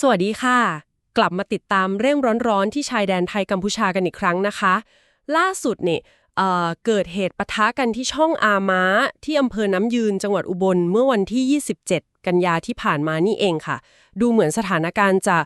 สวัสดีค่ะ กลับมาติดตามเรื่องร้อนๆ ที่ชายแดนไทยกัมพูชากันอีกครั้งนะคะ ล่าสุดเนี่ยเเกิดเหตุปะทะกันที่ช่องอาม้า ที่อำเภอน้ำยืนจังหวัดอุบลเมื่อวันที่ 27 กันยาที่ผ่านมานี่เองค่ะ ดูเหมือนสถานการณ์จะ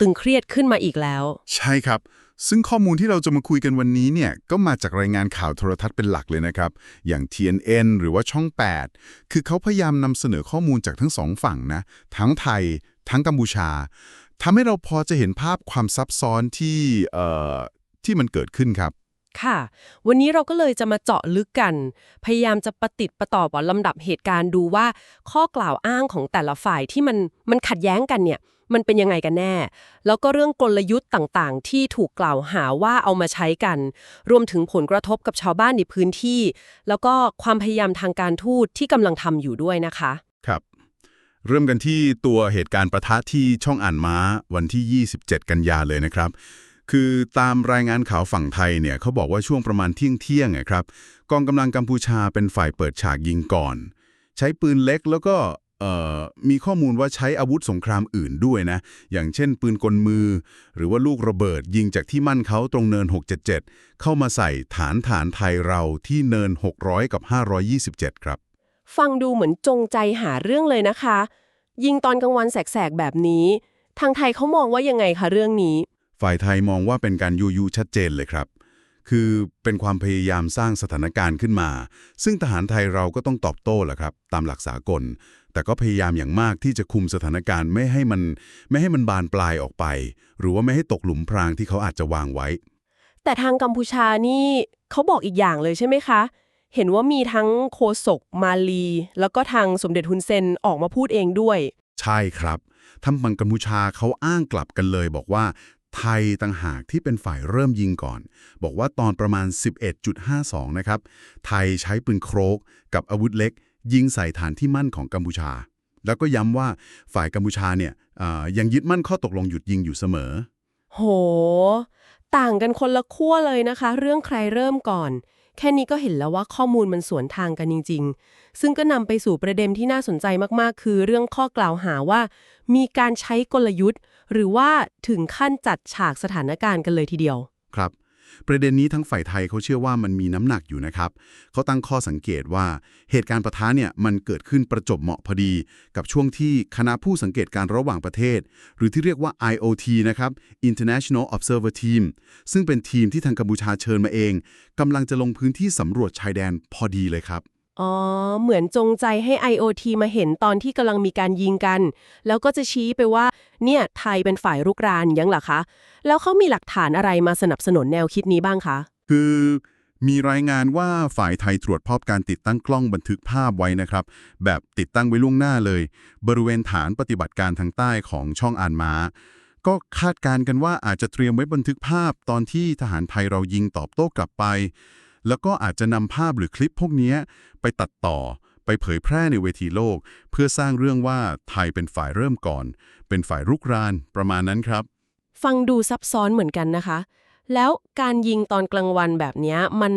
ตึงเครียดขึ้นมาอีกแล้ว ใช่ครับ ซึ่งข้อมูลที่เราจะมาคุยกันวันนี้เนี่ยก็มาจากรายงานข่าวโทรทัศน์เป็นหลักเลยนะครับ อย่าง TNN หรือว่าช่อง 8 คือเขาพยายามนำเสนอข้อมูลจากทั้งสองฝั่งนะ ทั้งไทย ทั้งกัมพูชาทำให้เราพอจะเห็นภาพความซับซ้อนที่เอ่อที่มันเกิดขึ้นครับ ค่ะ วันนี้เราก็เลยจะมาเจาะลึกกัน พยายามจะประติดประต่อบ่ลำดับเหตุการณ์ดูว่า ข้อกล่าวอ้างของแต่ละฝ่ายที่มันมันขัดแย้งกันเนี่ยมันเป็นยังไงกันแน่ แล้วก็เรื่องกลยุทธ์ต่างๆ ที่ถูกกล่าวหาว่าเอามาใช้กัน รวมถึงผลกระทบกับชาวบ้านในพื้นที่ แล้วก็ความพยายามทางการทูตที่กำลังทำอยู่ด้วยนะคะ ครับ เริ่มกันที่ตัวเหตุการณ์ประทะที่ช่องอ่านม้าวันที่ 27 กันยาเลยนะครับ คือตามรายงานข่าวฝั่งไทยเนี่ยเขาบอกว่าช่วงประมาณเที่ยงเที่ยงครับกองกำลังกัมพูชาเป็นฝ่ายเปิดฉากยิงก่อน ใช้ปืนเล็กแล้วก็มีข้อมูลว่าใช้อาวุธสงครามอื่นด้วยนะ อย่างเช่นปืนกลมือ หรือว่าลูกระเบิดยิงจากที่มั่นเขาตรงเนิน 677 เข้ามาใส่ฐานฐานไทยเราที่เนิน 600 กับ 527 ครับ ฟังดูเหมือนจงใจหาเรื่องเลยนะคะ ยิงตอนกลางวันแสกๆแบบนี้ ทางไทยเขามองว่ายังไงคะเรื่องนี้ ฝ่ายไทยมองว่าเป็นการยูยูชัดเจนเลยครับ คือเป็นความพยายามสร้างสถานการณ์ขึ้นมา ซึ่งทหารไทยเราก็ต้องตอบโต้แหละครับ ตามหลักสากล แต่ก็พยายามอย่างมากที่จะคุมสถานการณ์ไม่ให้มันไม่ให้มันบานปลายออกไป หรือว่าไม่ให้ตกหลุมพรางที่เขาอาจจะวางไว้ แต่ทางกัมพูชานี่เขาบอกอีกอย่างเลยใช่ไหมคะ เห็นว่ามีทั้งโคศกมาลี แล้วก็ทางสมเด็จฮุนเซนออกมาพูดเองด้วย ใช่ครับทางฝั่งกัมพูชาเขาอ้างกลับกันเลยบอกว่าไทยต่างหากที่เป็นฝ่ายเริ่มยิงก่อน บอกว่าตอนประมาณ 11.52 นะครับ ไทยใช้ปืนโครกกับอาวุธเล็ก ยิงใส่ฐานที่มั่นของกัมพูชา แล้วก็ย้ำว่าฝ่ายกัมพูชาเนี่ยอ่ายังยึดมั่นข้อตกลงหยุดยิงอยู่เสมอ โห ต่างกันคนละขั้วเลยนะคะ เรื่องใครเริ่มก่อน แค่นี้ก็เห็นแล้วว่าข้อมูลมันสวนทางกันจริง ๆ ซึ่งก็นำไปสู่ประเด็นที่น่าสนใจมากๆ คือเรื่องข้อกล่าวหาว่า มีการใช้กลยุทธ์ หรือว่าถึงขั้นจัดฉากสถานการณ์กันเลยทีเดียว ครับ ประเด็นนี้ทั้งฝ่ายไทยเขาเชื่อว่ามันมีน้ำหนักอยู่นะครับ เขาตั้งข้อสังเกตว่าเหตุการณ์ปะทะเนี่ยมันเกิดขึ้นประจบเหมาะพอดี กับช่วงที่คณะผู้สังเกตการระหว่างประเทศ หรือที่เรียกว่า IOT นะครับ International Observer Team ซึ่งเป็นทีมที่ทางกัมพูชาเชิญมาเองกำลังจะลงพื้นที่สำรวจชายแดนพอดีเลยครับอ๋อ เหมือนจงใจให้ IOT มาเห็นตอนที่กำลังมีการยิงกัน แล้วก็จะชี้ไปว่า เนี่ยไทยเป็นฝ่ายรุกรานยังเหรอคะ แล้วเขามีหลักฐานอะไรมาสนับสนุนแนวคิดนี้บ้างคะ คือมีรายงานว่าฝ่ายไทยตรวจพบการติดตั้งกล้องบันทึกภาพไว้นะครับ แบบติดตั้งไว้ล่วงหน้าเลย บริเวณฐานปฏิบัติการทางใต้ของช่องอานม้า ก็คาดการณ์กันว่าอาจจะเตรียมไว้บันทึกภาพตอนที่ทหารไทยเรายิงตอบโต้กลับไป แล้วก็อาจจะนำภาพหรือคลิปพวกนี้ไปตัดต่อ ไปเผยแพร่ในเวทีโลก เพื่อสร้างเรื่องว่าไทยเป็นฝ่ายเริ่มก่อน เป็นฝ่ายรุกรานประมาณนั้นครับ ฟังดูซับซ้อนเหมือนกันนะคะ แล้วการยิงตอนกลางวันแบบเนี้ยมัน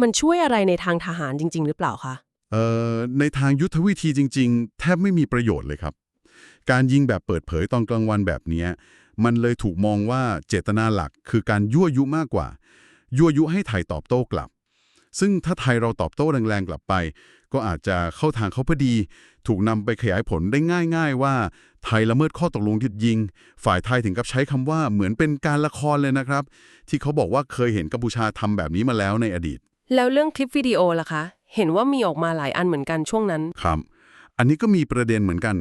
มันช่วยอะไรในทางทหารจริง ๆ หรือเปล่าคะเอ่อในทางยุทธวิธีจริง ๆ แทบไม่มีประโยชน์เลยครับ การยิงแบบเปิดเผยตอนกลางวันแบบเนี้ยมันเลยถูกมองว่าเจตนาหลักคือการยั่วยุมากกว่า ยั่วยุให้ไทยตอบโต้กลับ ซึ่งถ้าไทยเราตอบโต้แรงๆกลับไป ก็อาจจะเข้าทางเขาพอดี ถูกนำไปขยายผลได้ง่าย ๆ ว่าไทยละเมิดข้อตกลงหยุดยิง ฝ่ายไทยถึงกับใช้คำว่าเหมือนเป็นการละครเลยนะครับ ที่เขาบอกว่าเคยเห็นกัมพูชาทำแบบนี้มาแล้วในอดีต แล้วเรื่องคลิปวิดีโอล่ะคะ เห็นว่ามีออกมาหลายอันเหมือนกันช่วงนั้น ครับ อันนี้ก็มีประเด็นเหมือนกัน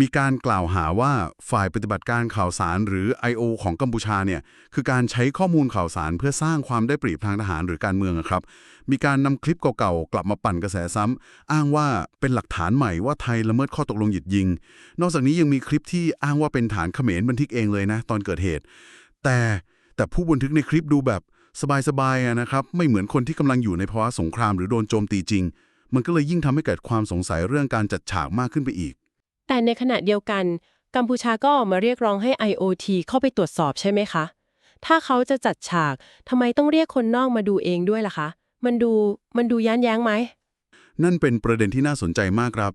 มีการกล่าวหาว่าฝ่ายปฏิบัติการข่าวสารหรือ I.O. ของกัมพูชาเนี่ยคือการใช้ข้อมูลข่าวสารเพื่อสร้างความได้เปรียบทางทหารหรือการเมืองครับ มีการนำคลิปเก่าๆ กลับมาปั่นกระแสซ้ำอ้างว่าเป็นหลักฐานใหม่ว่าไทยละเมิดข้อตกลงหยุดยิง นอกจากนี้ยังมีคลิปที่อ้างว่าเป็นฐานเขมรบันทึกเองเลยนะตอนเกิดเหตุ แต่แต่ผู้บันทึกในคลิปดูแบบสบายๆนะครับไม่เหมือนคนที่กำลังอยู่ในภาวะสงครามหรือโดนโจมตีจริง มันก็เลยยิ่งทำให้เกิดความสงสัยเรื่องการจัดฉากมากขึ้นไปอีก แต่ในขณะเดียวกัน กัมพูชาก็ออกมาเรียกร้องให้ IOT เข้าไปตรวจสอบใช่ไหมคะ ถ้าเขาจะจัดฉากทำไมต้องเรียกคนนอกมาดูเองด้วยล่ะคะ มันดูมันดูย้านแย้งไหม นั่นเป็นประเด็นที่น่าสนใจมากครับ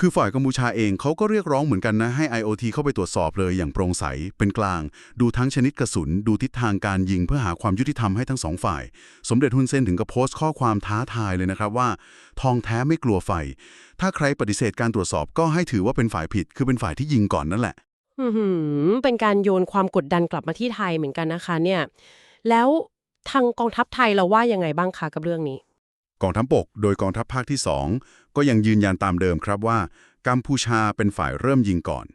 คือฝ่ายกัมพูชาเองเขาก็เรียกร้องเหมือนกันนะ ให้ IOT เข้าไปตรวจสอบเลยอย่างโปร่งใส เป็นกลาง ดูทั้งชนิดกระสุน ดูทิศทางการยิงเพื่อหาความยุติธรรมให้ทั้งสองฝ่าย สมเด็จฮุนเซนถึงกับโพสต์ข้อความท้าทายเลยนะครับว่า ทองแท้ไม่กลัวไฟ ถ้าใครปฏิเสธการตรวจสอบก็ให้ถือว่าเป็นฝ่ายผิด คือเป็นฝ่ายที่ยิงก่อนนั่นแหละอือหือเป็นการโยนความกดดันกลับมาที่ไทยเหมือนกันนะคะเนี่ย แล้วทางกองทัพไทยเราว่ายังไงบ้างคะกับเรื่องนี้ กองทัพบก โดยกองทัพภาคที่ 2 ก็ยังยืนยันตามเดิมครับว่า กัมพูชาเป็นฝ่ายเริ่มยิงก่อน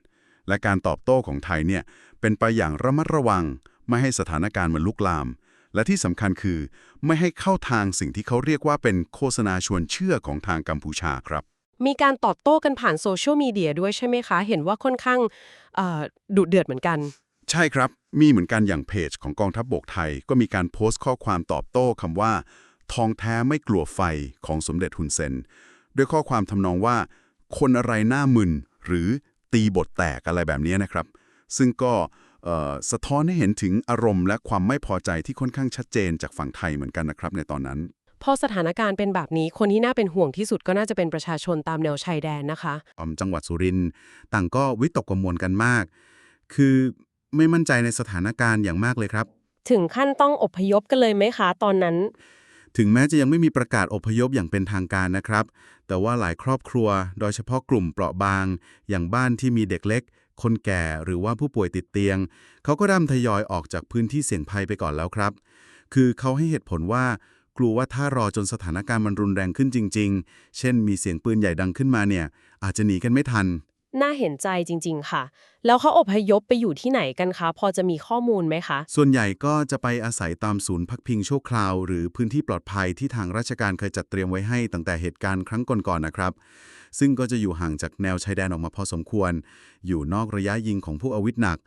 และการตอบโต้ของไทยเนี่ยเป็นไปอย่างระมัดระวัง ไม่ให้สถานการณ์มันลุกลาม และที่สำคัญคือ ไม่ให้เข้าทางสิ่งที่เขาเรียกว่าเป็นโฆษณาชวนเชื่อของทางกัมพูชาครับ มีการตอบโต้กันผ่านโซเชียลมีเดียด้วยใช่ไหมคะ เห็นว่าค่อนข้างเอ่อดุเดือดเหมือนกัน ใช่ครับ มีเหมือนกันอย่างเพจของกองทัพบบกไทย ก็มีการโพสต์ข้อความตอบโต้คำว่า ทองแท้ไม่กลัวไฟของสมเด็จฮุนเซน ด้วยข้อความทำนองว่า คนอะไรหน้ามึน หรือตีบทแตกอะไรแบบนี้นะครับ ซึ่งก็เอ่อสะท้อนให้เห็นถึงอารมณ์และความไม่พอใจที่ค่อนข้างชัดเจนจากฝั่งไทยเหมือนกันนะครับในตอนนั้น พอสถานการณ์เป็นแบบนี้คนที่น่าเป็นห่วงที่สุดก็น่าจะเป็นประชาชนตามแนวชายแดนนะคะอมจังหวัดสุรินทร์ต่างก็วิตกกังวลกันมาก คือไม่มั่นใจในสถานการณ์อย่างมากเลยครับ ถึงขั้นต้องอพยพกันเลยไหมคะตอนนั้น ถึงแม้จะยังไม่มีประกาศอพยพอย่างเป็นทางการนะครับ แต่ว่าหลายครอบครัว โดยเฉพาะกลุ่มเปราะบาง อย่างบ้านที่มีเด็กเล็ก คนแก่หรือว่าผู้ป่วยติดเตียง เขาก็เริ่มทยอยออกจากพื้นที่เสี่ยงภัยไปก่อนแล้วครับ คือเขาให้เหตุผลว่ากลัวว่าถ้ารอจนสถานการณ์มันรุนแรงขึ้นจริง ๆ เช่น มีเสียงปืนใหญ่ดังขึ้นมาเนี่ย อาจจะหนีกันไม่ทัน น่าเห็นใจจริง ๆ ค่ะ แล้วเขาอพยพไปอยู่ที่ไหนกันคะ พอจะมีข้อมูลไหมคะ ส่วนใหญ่ก็จะไปอาศัยตามศูนย์พักพิงชั่วคราว หรือพื้นที่ปลอดภัยที่ทางราชการเคยจัดเตรียมไว้ให้ตั้งแต่เหตุการณ์ครั้งก่อนๆนะครับ ซึ่งก็จะอยู่ห่างจากแนวชายแดนออกมาพอสมควร อยู่นอกระยะยิงของผู้อาวุธหนัก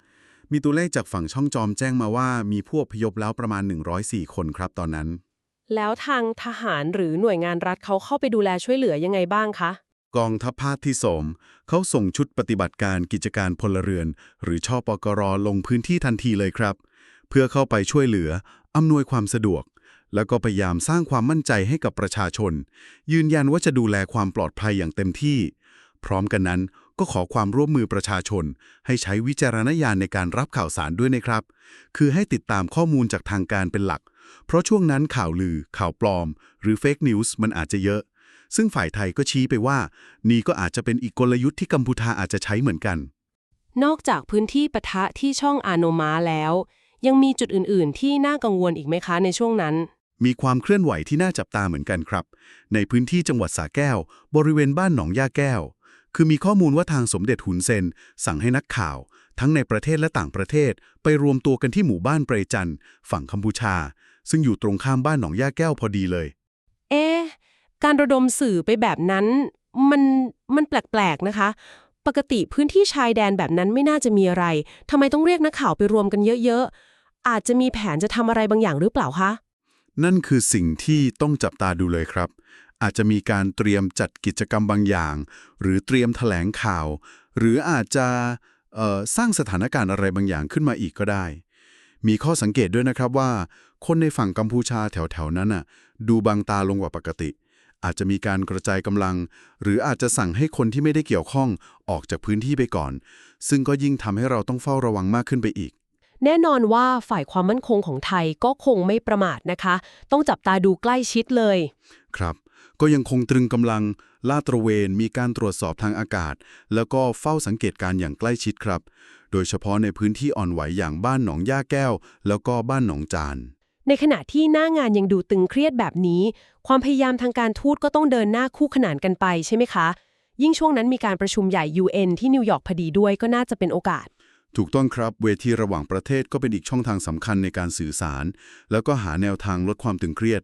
มีตัวเลขจากฝั่งช่องจอมแจ้งมาว่ามีผู้อพยพแล้วประมาณ 104 คนครับตอนนั้น แล้วทางทหารหรือหน่วยงานรัฐเขาเข้าไปดูแลช่วยเหลือยังไงบ้างคะ กองทัพภาคที่สมเขาส่งชุดปฏิบัติการกิจการพลเรือน หรือชอปกรลงพื้นที่ทันทีเลยครับ เพื่อเข้าไปช่วยเหลือ อำนวยความสะดวก แล้วก็พยายามสร้างความมั่นใจให้กับประชาชน ยืนยันว่าจะดูแลความปลอดภัยอย่างเต็มที่ พร้อมกันนั้นก็ขอความร่วมมือประชาชน ให้ใช้วิจารณญาณในการรับข่าวสารด้วยนะครับ คือให้ติดตามข้อมูลจากทางการเป็นหลัก เพราะช่วงนั้นข่าวลือ ข่าวปลอม หรือเฟกนิวส์มันอาจจะเยอะ ซึ่งฝ่ายไทยก็ชี้ไปว่า นี่ก็อาจจะเป็นอีกกลยุทธ์ที่กัมพูชาอาจจะใช้เหมือนกัน นอกจากพื้นที่ปะทะที่ช่องอาโนมาแล้ว ยังมีจุดอื่น ๆ ที่น่ากังวลอีกไหมคะในช่วงนั้น มีความเคลื่อนไหวที่น่าจับตาเหมือนกันครับ ในพื้นที่จังหวัดสระแก้ว บริเวณบ้านหนองย่าแก้ว คือมีข้อมูลว่าทางสมเด็จหุนเซน สั่งให้นักข่าว ทั้งในประเทศและต่างประเทศ ไปรวมตัวกันที่หมู่บ้านเปรจันทร์ฝั่งกัมพูชา ซึ่งอยู่ตรงข้ามบ้านหนองย่าแก้วพอดีเลยเอ๊ะ การระดมสื่อไปแบบนั้นมันมันแปลกๆนะคะ ปกติพื้นที่ชายแดนแบบนั้นไม่น่าจะมีอะไรทำไมต้องเรียกนักข่าวไปรวมกันเยอะๆ อาจจะมีแผนจะทำอะไรบางอย่างหรือเปล่าคะ นั่นคือสิ่งที่ต้องจับตาดูเลยครับ อาจจะมีการเตรียมจัดกิจกรรมบางอย่าง หรือเตรียมแถลงข่าว หรืออาจจะเอ่อสร้างสถานการณ์อะไรบางอย่างขึ้นมาอีกก็ได้ มีข้อสังเกตด้วยนะครับว่า คนในฝั่งกัมพูชาแถวๆนั้นน่ะดูบางตาลงกว่าปกติ อาจจะมีการกระจายกำลัง หรืออาจจะสั่งให้คนที่ไม่ได้เกี่ยวข้องออกจากพื้นที่ไปก่อน ซึ่งก็ยิ่งทำให้เราต้องเฝ้าระวังมากขึ้นไปอีก แน่นอนว่าฝ่ายความมั่นคงของไทยก็คงไม่ประมาทนะคะ ต้องจับตาดูใกล้ชิดเลย ครับ ก็ยังคงตรึงกำลัง ลาดตระเวน มีการตรวจสอบทางอากาศ แล้วก็เฝ้าสังเกตการณ์อย่างใกล้ชิดครับ โดยเฉพาะในพื้นที่อ่อนไหวอย่างบ้านหนองย่าแก้ว แล้วก็บ้านหนองจาน ในขณะที่หน้างานยังดูตึงเครียดแบบนี้ ความพยายามทางการทูตก็ต้องเดินหน้าคู่ขนานกันไปใช่ไหมคะ ยิ่งช่วงนั้นมีการประชุมใหญ่ UN ที่นิวยอร์กพอดีด้วยก็น่าจะเป็นโอกาส ถูกต้องครับ เวทีระหว่างประเทศก็เป็นอีกช่องทางสำคัญในการสื่อสาร แล้วก็หาแนวทางลดความตึงเครียด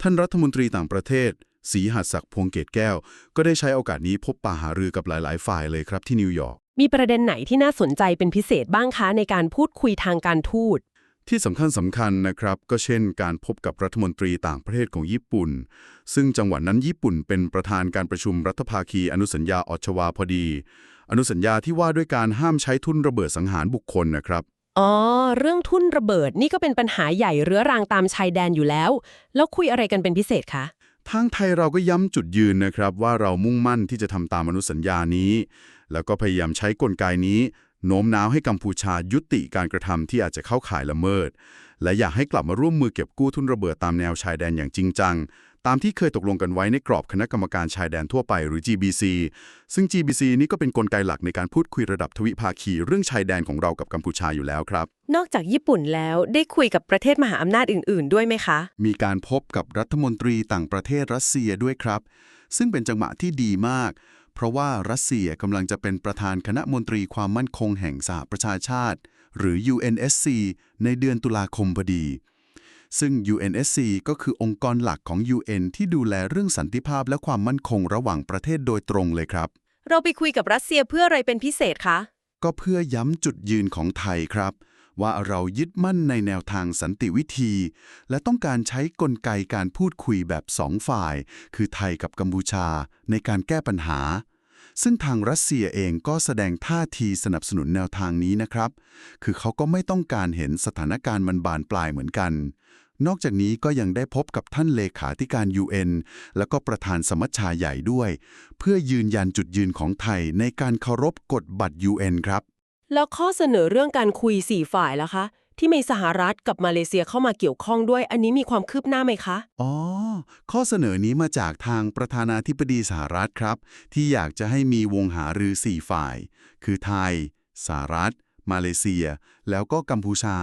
ท่านรัฐมนตรีต่างประเทศศรีหัสศักดิ์พวงเกตแก้ว ก็ได้ใช้โอกาสนี้พบปะหารือกับหลาย ๆ ฝ่ายเลยครับที่นิวยอร์กมีประเด็นไหนที่น่าสนใจเป็นพิเศษบ้างคะในการพูดคุยทางการทูต ที่สำคัญสำคัญนะครับ ก็เช่นการพบกับรัฐมนตรีต่างประเทศของญี่ปุ่น ซึ่งจังหวะนั้นญี่ปุ่นเป็นประธานการประชุมรัฐภาคีอนุสัญญาออชวาพอดี อนุสัญญาที่ว่าด้วยการห้ามใช้ทุนระเบิดสังหารบุคคลนะครับอ๋อ เรื่องทุ่นระเบิดนี่ก็เป็นปัญหาใหญ่เรื้อรังตามชายแดนอยู่แล้ว แล้วคุยอะไรกันเป็นพิเศษคะทางไทยเราก็ย้ำจุดยืนนะครับ ว่าเรามุ่งมั่นที่จะทำตามอนุสัญญานี้ แล้วก็พยายามใช้กลไกนี้ โน้มน้าวให้กัมพูชายุติการกระทำที่อาจจะเข้าข่ายละเมิด และอยากให้กลับมาร่วมมือเก็บกู้ทุนระเบิดตามแนวชายแดนอย่างจริงจัง ตามที่เคยตกลงกันไว้ในกรอบคณะกรรมการชายแดนทั่วไปหรือ GBC ซึ่ง GBC นี้ก็เป็นกลไกหลักในการพูดคุยระดับทวิภาคีเรื่องชายแดนของเรากับกัมพูชาอยู่แล้วครับ นอกจากญี่ปุ่นแล้วได้คุยกับประเทศมหาอำนาจอื่น ๆ ด้วยไหมคะ มีการพบกับรัฐมนตรีต่างประเทศรัสเซียด้วยครับ ซึ่งเป็นจังหวะที่ดีมาก เพราะว่ารัสเซียกำลังจะเป็นประธานคณะมนตรีความมั่นคงแห่งสหประชาชาติ หรือ UNSC ในเดือนตุลาคมพอดี ซึ่ง UNSC ก็คือองค์กรหลักของ UN ที่ดูแลเรื่องสันติภาพและความมั่นคงระหว่างประเทศโดยตรงเลยครับ เราไปคุยกับรัสเซียเพื่ออะไรเป็นพิเศษคะ ก็เพื่อย้ำจุดยืนของไทยครับ ว่าเรายึดมั่นในแนวทางสันติวิธี และต้องการใช้กลไกการพูดคุยแบบสองฝ่าย คือไทยกับกัมพูชาในการแก้ปัญหา ซึ่งทางรัสเซียเองก็แสดงท่าทีสนับสนุนแนวทางนี้นะครับ คือเขาก็ไม่ต้องการเห็นสถานการณ์มันบานปลายเหมือนกัน นอกจากนี้ก็ยังได้พบกับท่านเลขาธิการ UN แล้วก็ประธานสมัชชาใหญ่ด้วย เพื่อยืนยันจุดยืนของไทยในการเคารพกฎบัตร UN ครับ แล้วข้อเสนอเรื่องการคุย 4 ฝ่ายล่ะคะ ที่มีสหรัฐกับมาเลเซียเข้ามาเกี่ยวข้องด้วย อันนี้มีความคืบหน้าไหมคะ อ๋อ ข้อเสนอนี้มาจากทางประธานาธิบดีสหรัฐครับ ที่อยากจะให้มีวงหารือ 4 ฝ่าย คือไทย สหรัฐ มาเลเซีย แล้วก็กัมพูชา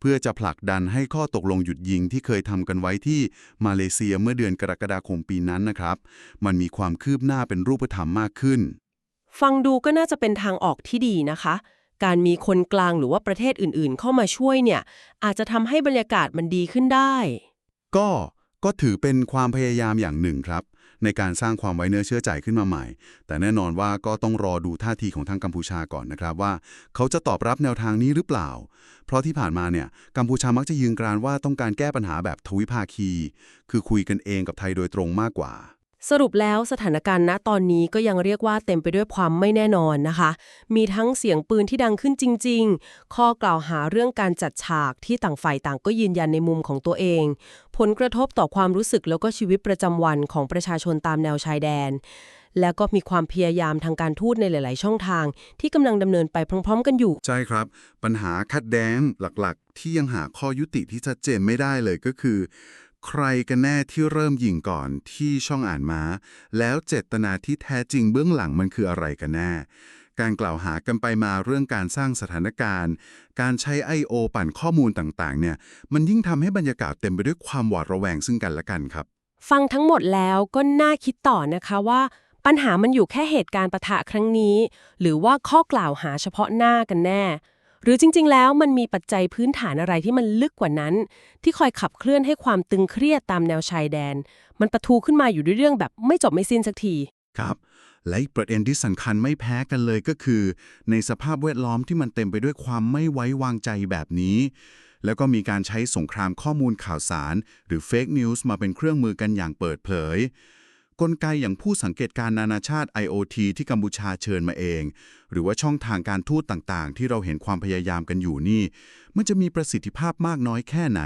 เพื่อจะผลักดันให้ข้อตกลงหยุดยิงที่เคยทำกันไว้ที่มาเลเซียเมื่อเดือนกรกฎาคมปีนั้นนะครับ มันมีความคืบหน้าเป็นรูปธรรมมากขึ้น ฟังดูก็น่าจะเป็นทางออกที่ดีนะคะ การมีคนกลางหรือว่าประเทศอื่นๆ เข้ามาช่วยเนี่ย อาจจะทำให้บรรยากาศมันดีขึ้นได้ ก็ก็ถือเป็นความพยายามอย่างหนึ่งครับ ในการสร้างความไว้เนื้อเชื่อใจขึ้นมาใหม่ แต่แน่นอนว่าก็ต้องรอดูท่าทีของทางกัมพูชาก่อนนะครับว่า เขาจะตอบรับแนวทางนี้หรือเปล่า เพราะที่ผ่านมาเนี่ยกัมพูชามักจะยืนกรานว่าต้องการแก้ปัญหาแบบทวิภาคี คือคุยกันเองกับไทยโดยตรงมากกว่า สรุปแล้วสถานการณ์ณตอนนี้ก็ยังเรียกว่าเต็มไปด้วยความไม่แน่นอนนะคะ มีทั้งเสียงปืนที่ดังขึ้นจริง ๆ ข้อกล่าวหาเรื่องการจัดฉากที่ต่างฝ่ายต่างก็ยืนยันในมุมของตัวเอง ผลกระทบต่อความรู้สึกแล้วก็ชีวิตประจำวันของประชาชนตามแนวชายแดน แล้วก็มีความพยายามทางการทูตในหลาย ๆ ช่องทาง ที่กำลังดำเนินไปพร้อม ๆ กันอยู่ ใช่ครับ ปัญหาขัดแย้งหลักๆ ที่ยังหาข้อยุติที่ชัดเจนไม่ได้เลยก็คือ ใครกันแน่ที่เริ่มยิงก่อนที่ช่องอ่านม้า แล้วเจตนาที่แท้จริงเบื้องหลังมันคืออะไรกันแน่การกล่าวหากันไปมาเรื่องการสร้างสถานการณ์ การใช้ I.O. ปั่นข้อมูลต่างๆ เนี่ย มันยิ่งทำให้บรรยากาศเต็มไปด้วยความหวาดระแวงซึ่งกันและกันครับ ฟังทั้งหมดแล้วก็น่าคิดต่อนะคะว่า ปัญหามันอยู่แค่เหตุการณ์ประทะครั้งนี้ หรือว่าข้อกล่าวหาเฉพาะหน้ากันแน่ หรือจริง ๆ แล้วมันมีปัจจัยพื้นฐานอะไรที่มันลึกกว่านั้น ที่คอยขับเคลื่อนให้ความตึงเครียดตามแนวชายแดน มันประทูขึ้นมาอยู่ด้วยเรื่องแบบไม่จบไม่สิ้นสักทีครับและอีกประเด็นที่สำคัญไม่แพ้กันเลยก็คือ ในสภาพแวดล้อมที่มันเต็มไปด้วยความไม่ไว้วางใจแบบนี้ แล้วก็มีการใช้สงครามข้อมูลข่าวสาร หรือเฟกนิวส์มาเป็นเครื่องมือกันอย่างเปิดเผย กลไกอย่างผู้สังเกตการนานาชาติ IoT ที่กัมพูชาเชิญมาเอง หรือว่าช่องทางการทูตต่างๆ ที่เราเห็นความพยายามกันอยู่นี่ มันจะมีประสิทธิภาพมากน้อยแค่ไหน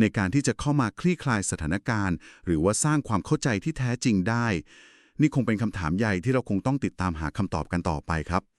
ในการที่จะเข้ามาคลี่คลายสถานการณ์ หรือว่าสร้างความเข้าใจที่แท้จริงได้ นี่คงเป็นคำถามใหญ่ที่เราคงต้องติดตามหาคำตอบกันต่อไปครับ